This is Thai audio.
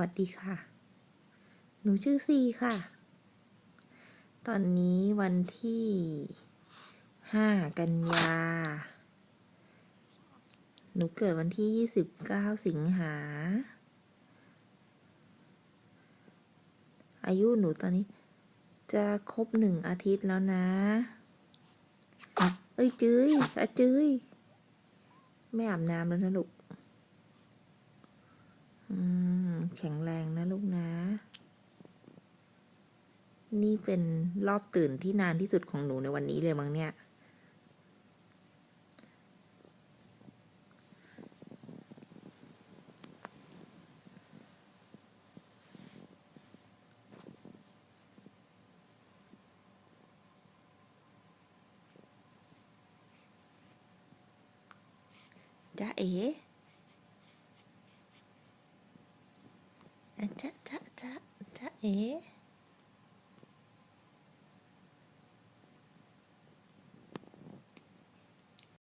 วัสดีค่ะ หนูชื่อซีค่ะ ตอนนี้วันที่ห้ากันยา หนูเกิดวันที่ยี่สิบเก้าสิงหา อายุหนูตอนนี้จะครบหนึ่งอาทิตย์แล้วนะ เอ้ยจื้ยอะจื้ยไม่อาบน้ำแล้วนะลูก อืม แข็งแรงนะลูกนะ นี่เป็นรอบตื่นที่นานที่สุดของหนูในวันนี้เลยมั้งเนี่ยจ๊ะเอ๋ อะจ๊ะจ๊ะจ๊ะจ๊ะเอ๋